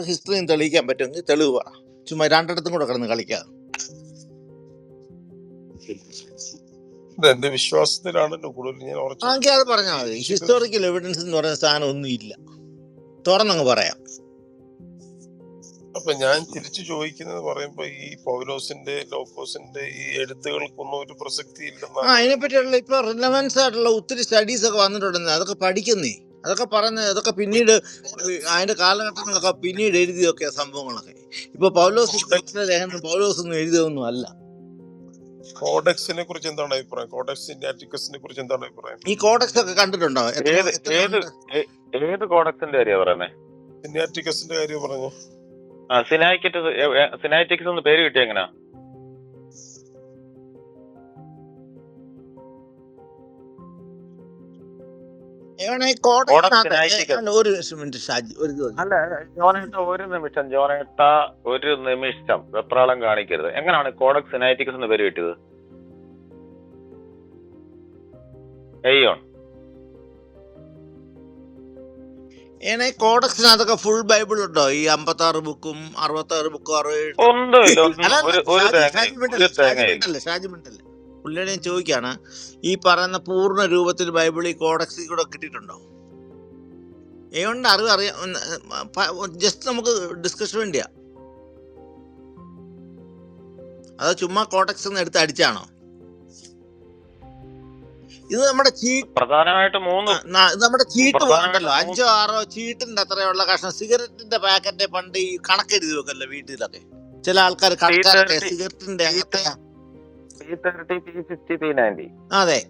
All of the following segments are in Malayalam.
പറഞ്ഞിട്ട് ഹിസ്റ്ററിയും തെളിയിക്കാൻ പറ്റുമെങ്കിൽ തെളിവ് പറ. ചുമ്മാ രണ്ടിടത്തും കൂടെ കിടന്ന് കളിക്കാതെ. എന്റെ വിശ്വാസത്തിലാണല്ലോ കൂടുതൽ ഞാൻ ഉറച്ചു ആണെങ്കിൽ അത് പറഞ്ഞാൽ മതി. ഹിസ്റ്റോറിക്കൽ എവിഡൻസ് എന്ന് പറയുന്ന സാധനം ഒന്നും ഇല്ല. തുറന്നങ്ങ് പറയാം. അപ്പൊ ഞാൻ തിരിച്ചു ചോദിക്കുന്നത് പറയുമ്പോ ഈ പൗലോസിന്റെ ലോക്കോസിന്റെ ഈ എഴുത്തുകൾക്കൊന്നും ഒരു പ്രസക്തി ആ ഇല്ലെന്നാണ് അതിനെപ്പറ്റിയുള്ള ഇപ്പൊ റിലവൻസ് ആയിട്ടുള്ള ഒത്തിരി സ്റ്റഡീസ് ഒക്കെ വന്നിട്ടുണ്ടെന്ന് അതൊക്കെ പഠിക്കുന്നേ. അതൊക്കെ പറഞ്ഞ് അതൊക്കെ പിന്നീട് അതിന്റെ കാലഘട്ടങ്ങളൊക്കെ പിന്നീട് എഴുതിയൊക്കെ സംഭവങ്ങളൊക്കെ. ഇപ്പൊ പൗലോസ് ലേഖനം പൗലോസ് ഒന്നും എഴുതിയതൊന്നും അല്ല. കോഡക്സിനെ കുറിച്ച് എന്താണ് അഭിപ്രായം? കോഡക്സ് ഇൻഡാറ്റിക്കസിനെ കുറിച്ച് എന്താണ് അഭിപ്രായം? ഈ കോഡക്സ് ഒക്കെ കണ്ടിട്ടുണ്ടോ ഏത് ഏത് ഏത് കോഡക്സിന്റെ കാര്യമാണ് പറയുന്നത് സിനാറ്റിക്കസിന്റെ കാര്യം പറഞ്ഞു? ആ സിനായിക്കറ്റ് സിനാറ്റിക്സ് എന്ന് പേര് കിട്ടിയ എങ്ങനെയാ ഒരു മിനിറ്റ് ഷാജി ഒരു. അല്ല ജോനേട്ട ഒരു നിമിഷം ജോനേട്ട ഒരു നിമിഷം. വെപ്രാളം കാണിക്കരുത്. എങ്ങനെയാണ് കോഡക്സ് സിനായിറ്റിക്സ് എന്ന് പേര് കിട്ടിയത്? എയ്യോൺ ഏണേ കോഡക്സിനകത്തൊക്കെ ഫുൾ ബൈബിൾ ഉണ്ടോ? ഈ അമ്പത്തി ആറ് ബുക്കും അറുപത്തി ആറ് ബുക്കും അറുപത് ഷാജി- മിണ്ടല്ലേ, ഷാജി മിണ്ടല്ലേ. പുള്ളിയോട് ഞാൻ ചോദിക്കുകയാണ് ഈ പറയുന്ന പൂർണ രൂപത്തിൽ ബൈബിൾ ഈ കോഡക്സിൽ കൂടെ കിട്ടിയിട്ടുണ്ടോ? ഏതുകൊണ്ട് അറിവ് അറിയാം ജസ്റ്റ് നമുക്ക് ഡിസ്കഷൻ വേണ്ടിയാ. അത് ചുമ്മാ കോട്ടക്സ് എന്ന് എടുത്ത് അടിച്ചാണോ? ഇത് നമ്മുടെ ചീട്ട് മൂന്ന് ഇത് നമ്മുടെ ചീട്ട് ഉണ്ടല്ലോ അഞ്ചോ ആറോ ചീട്ടിന്റെ അത്രയുള്ള കഷ്ണം. സിഗരറ്റിന്റെ പാക്കറ്റ് പണ്ട് ഈ കണക്കെഴുതി വെക്കല്ലോ വീട്ടിലൊക്കെ? ചില ആൾക്കാർ കണക്കാരൊക്കെ സിഗരറ്റിന്റെ സിഗരറ്റിന്റെ അതെ.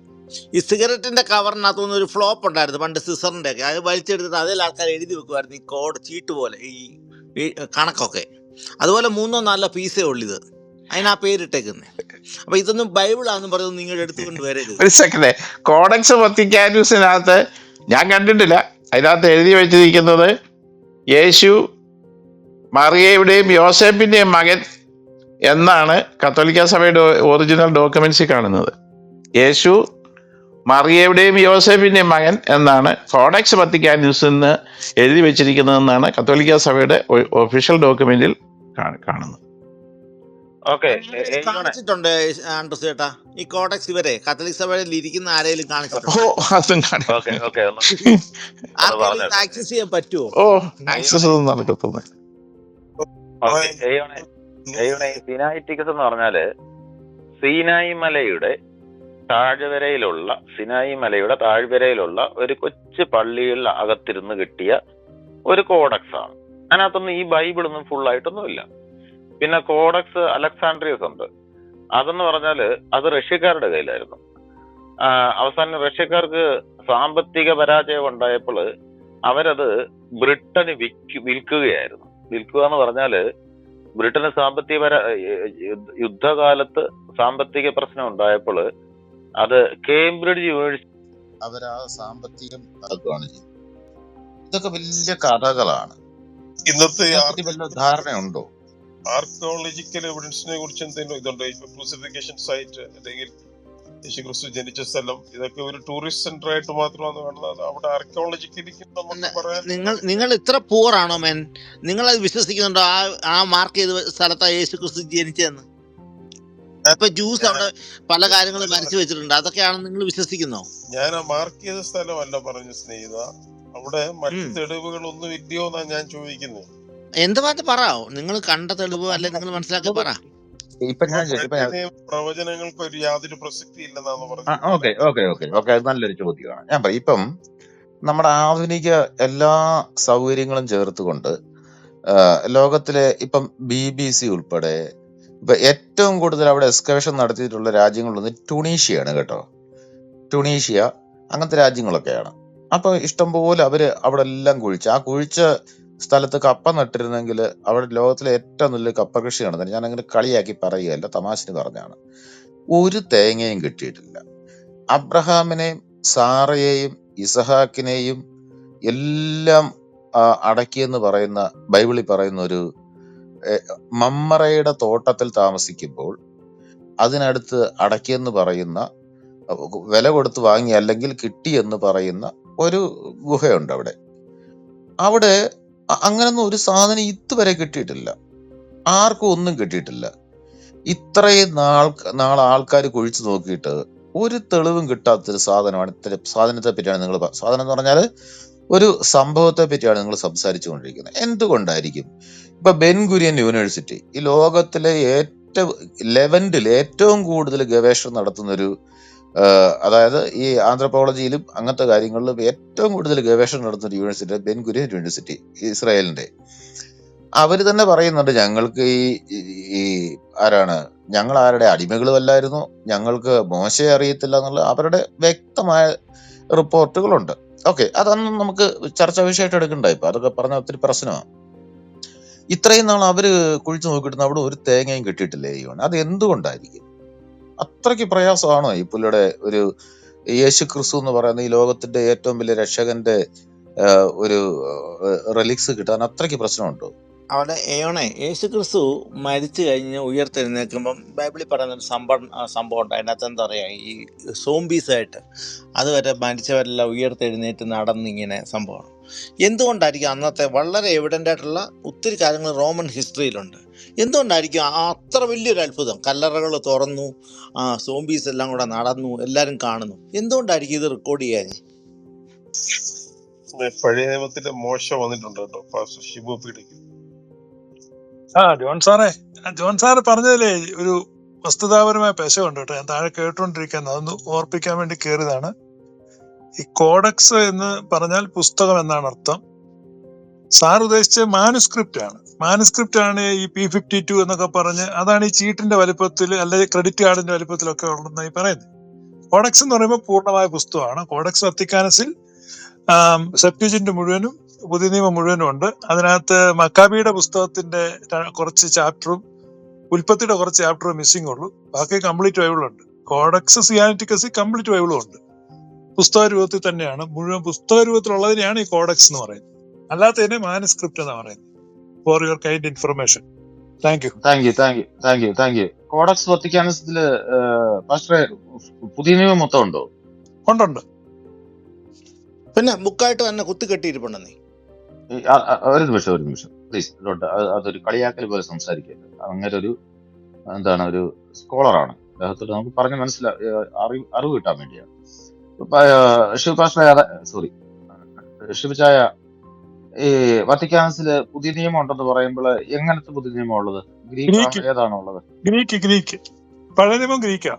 ഈ സിഗരറ്റിന്റെ കവറിനകത്തുനിന്ന് ഒരു ഫ്ലോപ്പ് ഉണ്ടായിരുന്നു പണ്ട് സിസറിന്റെ ഒക്കെ. അത് വലിച്ചെടുത്തിട്ട് അതിൽ ആൾക്കാർ എഴുതി വെക്കുമായിരുന്നു ഈ കോഡ് ചീട്ട് പോലെ ഈ കണക്കൊക്കെ. അതുപോലെ മൂന്നോ നാലോ പീസേ ഉള്ളിത്. അതിനാ പേരിട്ടേക്കുന്നത് അപ്പൊ ഇതൊന്നും ബൈബിളാന്ന് പറയുന്നത് നിങ്ങളുടെ എടുത്തുകൊണ്ട് വരരുത്. ഒരു സെക്കൻഡ് കോഡക്സ് വത്തിക്കാനൂസിനകത്ത് ഞാൻ കണ്ടിട്ടില്ല. അതിനകത്ത് എഴുതി വെച്ചിരിക്കുന്നത് യേശു മറിയയുടെയും യോസേപ്പിന്റെയും മകൻ എന്നാണ് കത്തോലിക്ക സഭയുടെ ഒറിജിനൽ ഡോക്യുമെന്റ്സിൽ കാണുന്നത്. യേശു മറിയയുടെയും യോസഫിന്റെയും മകൻ എന്നാണ് കോഡക്സ് വത്തിക്കാനൂസ് എന്ന് എഴുതി വെച്ചിരിക്കുന്നതെന്നാണ് കത്തോലിക്ക സഭയുടെ ഒഫീഷ്യൽ ഡോക്യുമെന്റിൽ കാണുന്നത്. ഓക്കെ കാണിച്ചിട്ടുണ്ട് ആൻഡ്രസ് ചേട്ടാ. ഈ കോഡക്സ് ഇവരെ കത്തലിക് സഭയിൽ ഇരിക്കുന്ന ആരെങ്കിലും ഓ കാണിച്ചിട്ടുണ്ടോ ആക്സസ് ചെയ്യാൻ പറ്റുമോ ഓ ആക്സസ് ഒന്നും ഓക്കെ ടിക്കസ് എന്ന് പറഞ്ഞാൽ സീനായി മലയുടെ താഴ്വരയിലുള്ള സിനായി മലയുടെ താഴ്വരയിലുള്ള ഒരു കൊച്ചു പള്ളിയിൽ അകത്തിരുന്ന് കിട്ടിയ ഒരു കോഡക്സ് ആണ്. അതിനകത്തൊന്നും ഈ ബൈബിളൊന്നും ഫുൾ ആയിട്ടൊന്നും ഇല്ല പിന്നെ കോഡക്സ് അലക്സാണ്ട്രിയസ് ഉണ്ട്. അതെന്ന് പറഞ്ഞാൽ അത് റഷ്യക്കാരുടെ കയ്യിലായിരുന്നു. അവസാനം റഷ്യക്കാർക്ക് സാമ്പത്തിക പരാജയം ഉണ്ടായപ്പോൾ അവരത് ബ്രിട്ടന് വിൽക്കുകയായിരുന്നു. വിൽക്കുക എന്ന് പറഞ്ഞാൽ ബ്രിട്ടന് സാമ്പത്തിക പര യുദ്ധ- യുദ്ധകാലത്ത് സാമ്പത്തിക പ്രശ്നം ഉണ്ടായപ്പോൾ അത് കേംബ്രിഡ്ജ് യൂണിവേഴ്സിറ്റി അവരാ സാമ്പത്തികം ആക്കുകയാണ് ചെയ്യുന്നത് ഇതൊക്കെ വലിയ കഥകളാണ്. ഇന്നത്തെ വല്ല ധാരണയുണ്ടോ? ആർക്കിയോളജിക്കൽ എവിഡൻസിനെ കുറിച്ച് എന്തെങ്കിലും ഇതുണ്ടോ? ഇപ്പൊ ക്രൂസിഫിക്കേഷൻ സൈറ്റ് അല്ലെങ്കിൽ യേശുക്രിസ്തു ജനിച്ച സ്ഥലം. ഇതൊക്കെ ഒരു ടൂറിസ്റ്റ് സെന്റർ ആയിട്ട് മാത്രമാണ് കാണുന്നത്. അവിടെ ആർക്കിയോളജിക്കലി നമുക്ക് പറയാൻ നിങ്ങൾ നിങ്ങൾ ഇത്ര പൂർ ആണോ മേൻ നിങ്ങൾ അത് വിശ്വസിക്കുന്നുണ്ടോ? ആ ആ മാർക്ക് ചെയ്ത സ്ഥലത്താണ് യേശുക്രിസ്തു ജനിച്ചതെന്ന്? ഇപ്പൊ ജ്യൂസ് അവിടെ പല കാര്യങ്ങളും വരച്ചു വെച്ചിട്ടുണ്ട്. അതൊക്കെയാണ് നിങ്ങൾ വിശ്വസിക്കുന്നോ? ഞാൻ ആ മാർക്ക് ചെയ്ത സ്ഥലമല്ല പറഞ്ഞു സ്നേഹിത. അവിടെ മറ്റു തെളിവുകൾ തെളിവുകളൊന്നും ഇല്ലയോ എന്നാ ഞാൻ ചോദിക്കുന്നത് എന്ത് മാറ്റം പറ. നിങ്ങൾ കണ്ട തെളിവ് അല്ലെ നിങ്ങൾ മനസ്സിലാക്കി പറ. ഇപ്പൊ ഞാൻ പ്രവചനങ്ങൾക്ക് ഒരു യാതൊരു പ്രസക്തി ഇല്ലെന്നാണ് ആ, പറഞ്ഞത് ഓക്കെ ഓക്കെ ഓക്കെ ഓക്കെ നല്ലൊരു ചോദ്യമാണ്. ഞാൻ പറയും ഇപ്പം നമ്മുടെ ആധുനിക എല്ലാ സൗകര്യങ്ങളും ചേർത്തുകൊണ്ട് ലോകത്തിലെ ഇപ്പം ബി ബി സി ഉൾപ്പെടെ ഇപ്പൊ ഏറ്റവും കൂടുതൽ അവിടെ എക്സ്കവേഷൻ നടത്തിയിട്ടുള്ള രാജ്യങ്ങളൊന്ന് ടുണീഷ്യയാണ് കേട്ടോ. ടുണീഷ്യ അങ്ങനത്തെ രാജ്യങ്ങളൊക്കെയാണ്. അപ്പൊ ഇഷ്ടംപോലെ അവർ അവിടെ എല്ലാം കുഴിച്ച് ആ കുഴിച്ച സ്ഥലത്ത് കപ്പ നട്ടിരുന്നെങ്കിൽ അവിടെ ലോകത്തിലെ ഏറ്റവും നല്ല കപ്പ കൃഷി നടന്നത് ഞാൻ അങ്ങനെ കളിയാക്കി പറയുകയല്ല തമാശന് പറഞ്ഞാണ്. ഒരു തേങ്ങയും കിട്ടിയിട്ടില്ല. അബ്രഹാമിനെയും സാറയെയും ഇസഹാക്കിനെയും എല്ലാം അടക്കിയെന്ന് പറയുന്ന ബൈബിളിൽ പറയുന്ന ഒരു മമ്മറയുടെ തോട്ടത്തിൽ താമസിക്കുമ്പോൾ അതിനടുത്ത് അടക്കിയെന്ന് പറയുന്ന വില കൊടുത്ത് വാങ്ങി അല്ലെങ്കിൽ കിട്ടി എന്ന് പറയുന്ന ഒരു ഗുഹയുണ്ട് അവിടെ. അവിടെ അങ്ങനൊന്നും ഒരു സാധനം ഇതുവരെ കിട്ടിയിട്ടില്ല. ആർക്കും ഒന്നും കിട്ടിയിട്ടില്ല. ഇത്രയും നാൾ നാൾ ആൾക്കാർ കുഴിച്ചു നോക്കിയിട്ട് ഒരു തെളിവും കിട്ടാത്തൊരു സാധനമാണ് ഇത്ര സാധനത്തെ പറ്റിയാണ് നിങ്ങൾ സാധനം എന്ന് പറഞ്ഞാൽ ഒരു സംഭവത്തെ പറ്റിയാണ് നിങ്ങൾ സംസാരിച്ചു കൊണ്ടിരിക്കുന്നത് എന്തുകൊണ്ടായിരിക്കും? ഇപ്പൊ ബെൻഗുരിയൻ യൂണിവേഴ്സിറ്റി ഈ ലോകത്തിലെ ഏറ്റവും ലെവൻഡിൽ ഏറ്റവും കൂടുതൽ ഗവേഷണം നടത്തുന്ന ഒരു അതായത് ഈ ആന്ത്രപ്പോളജിയിലും അങ്ങനത്തെ കാര്യങ്ങളിലും ഏറ്റവും കൂടുതൽ ഗവേഷണം നടത്തുന്ന യൂണിവേഴ്സിറ്റി ബെൻ യൂണിവേഴ്സിറ്റി ഇസ്രായേലിന്റെ. അവർ തന്നെ പറയുന്നുണ്ട് ഞങ്ങൾക്ക് ഈ ഈ- ആരാണ് ഞങ്ങൾ ആരുടെ അടിമകളും അല്ലായിരുന്നു ഞങ്ങൾക്ക് മോശയെ അറിയത്തില്ല എന്നുള്ള അവരുടെ വ്യക്തമായ റിപ്പോർട്ടുകളുണ്ട്. ഓക്കെ അതൊന്നും നമുക്ക് ചർച്ചാ വിഷയമായിട്ട് എടുക്കണ്ട ഇപ്പൊ അതൊക്കെ പറഞ്ഞ ഒത്തിരി പ്രശ്നമാണ് ഇത്രയും നാൾ അവർ കുഴിച്ചു നോക്കിയിട്ട് അവിടെ ഒരു തേങ്ങയും കിട്ടിയിട്ടില്ലേ അത് എന്തുകൊണ്ടായിരിക്കും അത്രയ്ക്ക് പ്രയാസമാണ് ഈ പുള്ളിയുടെ ഒരു യേശു ക്രിസ്തു എന്ന് പറയുന്ന ഈ ലോകത്തിന്റെ ഏറ്റവും വലിയ രക്ഷകന്റെ ഒരു റിലിക്സ് കിട്ടാൻ അത്രയ്ക്ക് പ്രശ്നമുണ്ട്? അവിടെ ഏണേ യേശു ക്രിസ്തു മരിച്ചു കഴിഞ്ഞ് ഉയർത്തെഴുന്നേൽക്കുമ്പം ബൈബിളിൽ പറയുന്ന ഒരു സംഭവം സംഭവം ഉണ്ട്. അതിനകത്ത് എന്താ പറയുക ഈ സോംബീസായിട്ട് അതുവരെ മരിച്ചവരെല്ലാം ഉയർത്തെഴുന്നേറ്റ് നടന്നിങ്ങനെ സംഭവമാണ്. എന്തുകൊണ്ടായിരിക്കും അന്നത്തെ വളരെ എവിഡന്റ് ആയിട്ടുള്ള ഒത്തിരി കാര്യങ്ങൾ റോമൻ ഹിസ്റ്ററിയിലുണ്ട്. എന്തുകൊണ്ടായിരിക്കും അത്ര വലിയൊരു അത്ഭുതം? കല്ലറകൾ തുറന്നു ആ സോംബീസ് എല്ലാം കൂടെ നടന്നു എല്ലാവരും കാണുന്നു. എന്തുകൊണ്ടായിരിക്കും ഇത് റെക്കോർഡ് ചെയ്യാൻ പഴയ നിയമത്തിന്റെ മോശം വന്നിട്ടുണ്ട് കേട്ടോ ഷിബു പീഡിക്ക് ആ ജോൺ സാറേ ജോൺ സാറ് പറഞ്ഞതിലേ ഒരു വസ്തുതാപരമായ പെശമുണ്ട് കേട്ടോ. ഞാൻ താഴെ കേട്ടുകൊണ്ടിരിക്കുന്നത് അതൊന്ന് ഓർപ്പിക്കാൻ വേണ്ടി കയറിയതാണ് ഈ കോഡക്സ് എന്ന് പറഞ്ഞാൽ പുസ്തകം എന്നാണ് അർത്ഥം. സാർ ഉദ്ദേശിച്ച മാനുസ്ക്രിപ്റ്റ് ആണ്. മാനുസ്ക്രിപ്റ്റ് ആണ് ഈ പി ഫിഫ്റ്റി ടു എന്നൊക്കെ പറഞ്ഞ് അതാണ് ഈ ചീട്ടിന്റെ വലിപ്പത്തിൽ അല്ലെങ്കിൽ ക്രെഡിറ്റ് കാർഡിന്റെ വലിപ്പത്തിലൊക്കെ ഉള്ളതെന്നായി പറയുന്നത്. കോഡക്സ് എന്ന് പറയുമ്പോൾ പൂർണമായ പുസ്തകമാണ്. കോഡക്സ് വത്തിക്കാനസിൽ സെപ്റ്റിജിന്റ് മുഴുവനും പുതിയ നിയമം മുഴുവനും ഉണ്ട്. അതിനകത്ത് മക്കാബിയുടെ പുസ്തകത്തിന്റെ കുറച്ച് ചാപ്റ്ററും ഉൽപ്പത്തിയുടെ കുറച്ച് ചാപ്റ്ററും മിസ്സിംഗ് ഉള്ളൂ. ബാക്കി കംപ്ലീറ്റ് ബൈബിളുണ്ട് കോഡക്സ് സിയാനിറ്റിക്കസി കംപ്ലീറ്റ് ബൈബിളും ഉണ്ട്. പുസ്തക രൂപത്തിൽ തന്നെയാണ് മുഴുവൻ പുസ്തക രൂപത്തിലുള്ളതിനെയാണ് ഈ കോഡക്സ് എന്ന് പറയുന്നത്. അല്ലാത്തതിനെ മാനസ്ക്രിപ്റ്റ് എന്ന് പറയുന്നത്. For your kind information thank you thank you thank you thank you thank you codex വത്തിക്കാനസത്തിൽ പാസ്റ്ററെ പുതിയ നിയമം മൊത്തം ഉണ്ടോ? ഉണ്ടുണ്ട്. പിന്നെ ബുക്കായിട്ട് തന്നെ കുത്തി കെട്ടിയിരിപ്പുണ്ടെന്നേ ഒരു നിമിഷം ഒരു നിമിഷം. പ്ലീസ് അതൊരു കളിയാക്കൽ പോലെ സംസാരിക്കരുത്. അങ്ങനെ ഒരു എന്താണ് ഒരു സ്കോളറാണ് അദ്ദേഹത്തോട് നമുക്ക് പറഞ്ഞ് മനസ്സിലാ അറിവ് കിട്ടാൻ വേണ്ടിയാണ്. ശിവ പാസ്റ്റർ സോറി ശിവചായ ഈ വത്തിക്കാൻസിൽ പുതിയ നിയമം ഉണ്ടെന്ന് പറയുമ്പോൾ എങ്ങനത്തെ പുതിയ നിയമം ഉള്ളത് ഗ്രീക്ക്. ഏതാണ് ഉള്ളത് ഗ്രീക്ക് ഗ്രീക്ക്. പഴയ നിയമം ഗ്രീക്കാ.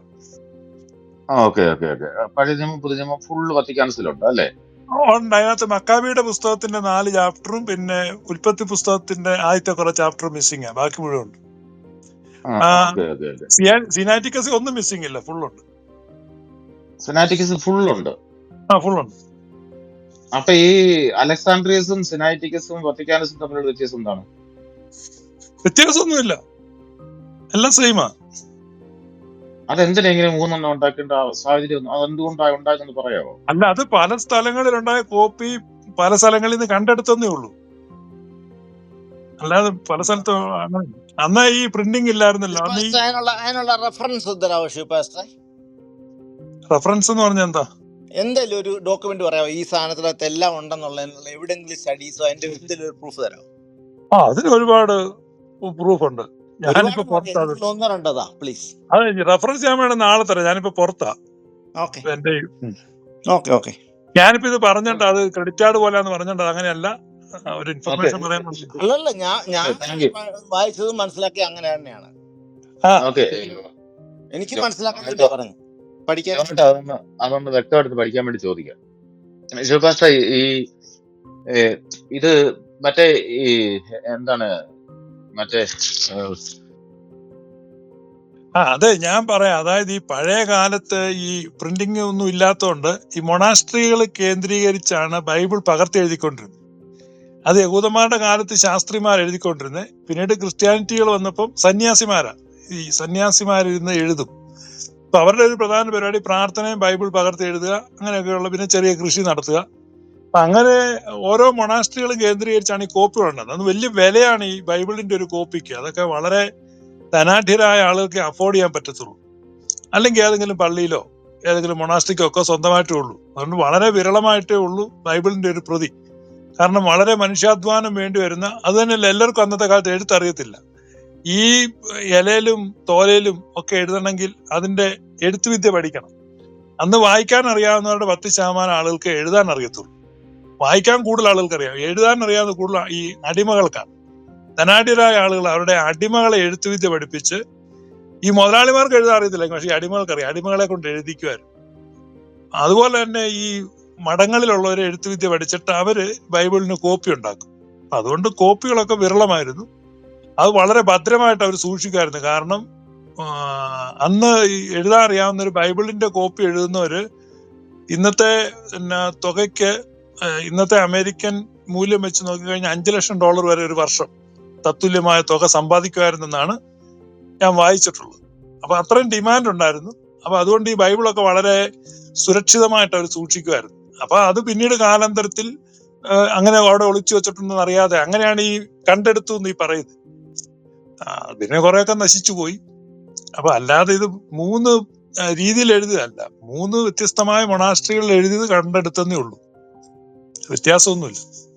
Okay okay okay. പഴയ നിയമം പുതിയ നിയമം ഫുൾ വത്തിക്കാൻസിലുണ്ട് അല്ലേ? ഉണ്ട്. അതിനകത്ത് മക്കാബിയുടെ പുസ്തകത്തിന്റെ നാല് ചാപ്റ്ററും പിന്നെ ഉൽപ്പത്തി പുസ്തകത്തിന്റെ ആദ്യത്തെ കുറെ ചാപ്റ്റർ മിസ്സിംഗ് ബാക്കി മുഴുവൻ ഉണ്ട്. സിനാറ്റിക്കസ് ഒന്നും മിസ്സിംഗ് ഇല്ല. ഫുള്ളുണ്ട് ഉണ്ട്. സിനാറ്റിക്കസ് ഫുൾ ഉണ്ട്. ആ ഫുൾ ഉണ്ട്. അപ്പൊ ഈ അലക്സാണ്ട്രിയസും സിനാറ്റിക്കസും വത്തിക്കാനസും തമ്മിലുള്ള വ്യത്യാസം എന്താണ്? വ്യത്യാസമൊന്നുമില്ല. എല്ലാം സെയിമാ അതെന്തിനെങ്കിലും മൂന്നെണ്ണം ഉണ്ടാക്കേണ്ട സാഹചര്യം അതെന്തുകൊണ്ടാണ് ഉണ്ടായതെന്ന് പറയാമോ അല്ല അത് പല സ്ഥലങ്ങളിൽ സ്ഥലങ്ങളിലുണ്ടായ കോപ്പി പല സ്ഥലങ്ങളിൽ നിന്ന് കണ്ടെടുത്തന്നേ ഉള്ളൂ. അല്ലാതെ പല സ്ഥലത്തും അങ്ങനെ അന്ന് ഈ പ്രിന്റിംഗ് ഇല്ലായിരുന്നല്ലോ. അതിനുള്ള റെഫറൻസ് പാസ്റ്റർ റെഫറൻസ് എന്ന് പറഞ്ഞാൽ എന്താ? എന്തായാലും ഒരു ഡോക്യുമെന്റ് പറയാമോ? ഈ സാധനത്തിനകത്ത് എല്ലാം ഉണ്ടെന്നുള്ള എവിടെങ്കിലും സ്റ്റഡീസോ അതിന്റെ എന്തെങ്കിലും ഒരു പ്രൂഫ് തരാമോ? ആ അതിന് ഒരുപാട് പ്രൂഫ് ഉണ്ട്. ഞാനിപ്പോ പുറത്താ എന്തെങ്കിലും ഒന്നോ രണ്ടോതാ പ്ലീസ് അതെ റെഫറൻസ് ഞാൻ വേണം നാളെ തരാം. ഞാനിപ്പോ പുറത്താ. ഓക്കെ എന്റെ ഓക്കെ ഓക്കെ ഞാനിപ്പോ ഇത് പറഞ്ഞിട്ട് അത് ക്രെഡിറ്റ് കാർഡ് പോലെ എന്ന് പറഞ്ഞിട്ട് അങ്ങനെയല്ല. ഒരു ഇൻഫർമേഷൻ. പറയാൻ അല്ലല്ല ഞാൻ ഞാൻ വായിച്ചതും മനസ്സിലാക്കി അങ്ങനെ തന്നെയാണ്. ആ. ഓക്കെ എനിക്ക് മനസ്സിലാക്കാൻ പറഞ്ഞു. പഠിക്കാൻ അതൊന്ന് അതൊന്ന് വ്യക്തമായിട്ട് പഠിക്കാൻ വേണ്ടി ചോദിക്കാം. ശിവപാസ്റ്റ ഈ ഏ, ഇത് മറ്റേ ഈ എന്താണ് മറ്റേ ആ അതെ ഞാൻ പറയാം. അതായത് ഈ പഴയ കാലത്ത് ഈ പ്രിന്റിംഗ് ഒന്നും ഇല്ലാത്തതുകൊണ്ട് ഈ മൊണാസ്ട്രികൾ കേന്ദ്രീകരിച്ചാണ് ബൈബിൾ പകർത്തി എഴുതിക്കൊണ്ടിരുന്നത്. അത് യഹൂദന്മാരുടെ കാലത്ത് ശാസ്ത്രിമാർ എഴുതിക്കൊണ്ടിരുന്നത്. പിന്നീട് ക്രിസ്ത്യാനിറ്റികൾ വന്നപ്പം സന്യാസിമാരാണ് ഈ സന്യാസിമാരിരുന്ന് എഴുതും. അപ്പൊ അവരുടെ ഒരു പ്രധാന പരിപാടി പ്രാർത്ഥനയും ബൈബിൾ പകർത്തി എഴുതുക അങ്ങനെയൊക്കെയുള്ള പിന്നെ ചെറിയ കൃഷി നടത്തുക. അപ്പൊ അങ്ങനെ ഓരോ മൊണാസ്ട്രികളും കേന്ദ്രീകരിച്ചാണ് ഈ കോപ്പികൾ ഉണ്ടാകുന്നത് അത് വലിയ വിലയാണ് ഈ ബൈബിളിന്റെ ഒരു കോപ്പിക്ക്. അതൊക്കെ വളരെ ധനാഢ്യരായ ആളുകൾക്ക് അഫോർഡ് ചെയ്യാൻ പറ്റത്തുള്ളൂ. അല്ലെങ്കിൽ ഏതെങ്കിലും പള്ളിയിലോ ഏതെങ്കിലും മൊണാസ്ട്രിക്കോ ഒക്കെ സ്വന്തമായിട്ടേ ഉള്ളൂ. അതുകൊണ്ട് വളരെ വിരളമായിട്ടേ ഉള്ളൂ ബൈബിളിന്റെ ഒരു പ്രതി. കാരണം വളരെ മനുഷ്യാധ്വാനം വേണ്ടി വരുന്ന അത് തന്നെയല്ല എല്ലാവർക്കും അന്നത്തെ കാലത്ത് എഴുത്തറിയത്തില്ല. ഈ ഇലയിലും തോലയിലും ഒക്കെ എഴുതണമെങ്കിൽ അതിന്റെ എഴുത്തുവിദ്യ പഠിക്കണം. അന്ന് വായിക്കാൻ അറിയാവുന്നവരുടെ പത്ത് ശതമാനം ആളുകൾക്ക് എഴുതാൻ അറിയത്തുള്ളൂ. വായിക്കാൻ കൂടുതൽ ആളുകൾക്ക് അറിയാം. എഴുതാൻ അറിയാവുന്ന കൂടുതൽ ഈ അടിമകൾക്കാണ്. ധനാഢ്യരായ ആളുകൾ അവരുടെ അടിമകളെ എഴുത്തുവിദ്യ പഠിപ്പിച്ച് ഈ മുതലാളിമാർക്ക് എഴുതാൻ അറിയത്തില്ല. പക്ഷെ ഈ അടിമകൾക്ക് അറിയാം അടിമകളെ കൊണ്ട് എഴുതിക്കുമായിരുന്നു അതുപോലെ തന്നെ ഈ മഠങ്ങളിലുള്ളവരെ എഴുത്തുവിദ്യ പഠിച്ചിട്ട് അവർ ബൈബിളിന് കോപ്പി ഉണ്ടാക്കും. അതുകൊണ്ട് കോപ്പികളൊക്കെ വിരളമായിരുന്നു. അത് വളരെ ഭദ്രമായിട്ട് അവർ സൂക്ഷിക്കുമായിരുന്നു. കാരണം അന്ന് എഴുതാൻ അറിയാവുന്ന ഒരു ബൈബിളിന്റെ കോപ്പി എഴുതുന്നവര് ഇന്നത്തെ തുകയ്ക്ക് ഇന്നത്തെ അമേരിക്കൻ മൂല്യം വെച്ച് നോക്കിക്കഴിഞ്ഞാൽ അഞ്ചു ലക്ഷം ഡോളർ വരെ ഒരു വർഷം തത്തുല്യമായ തുക സമ്പാദിക്കുമായിരുന്നെന്നാണ് ഞാൻ വായിച്ചിട്ടുള്ളത്. അപ്പൊ അത്രയും ഡിമാൻഡ് ഉണ്ടായിരുന്നു. അപ്പൊ അതുകൊണ്ട് ഈ ബൈബിളൊക്കെ വളരെ സുരക്ഷിതമായിട്ട് അവർ സൂക്ഷിക്കുമായിരുന്നു. അപ്പൊ അത് പിന്നീട് കാലാന്തരത്തിൽ അങ്ങനെ അവിടെ ഒളിച്ചു വെച്ചിട്ടുണ്ടെന്ന് അറിയാതെ അങ്ങനെയാണ് ഈ കണ്ടെടുത്തു എന്ന് ഈ പറയുന്നത്. പിന്നെ കുറെയൊക്കെ നശിച്ചു പോയി. അപ്പൊ അല്ലാതെ ഇത് മൂന്ന് രീതിയിൽ എഴുതുകയല്ല മൂന്ന് വ്യത്യസ്തമായ മൊണാസ്ട്രികളിൽ എഴുതിയത് കണ്ടെടുത്തന്നേ ഉള്ളൂ. വ്യത്യാസമൊന്നുമില്ല.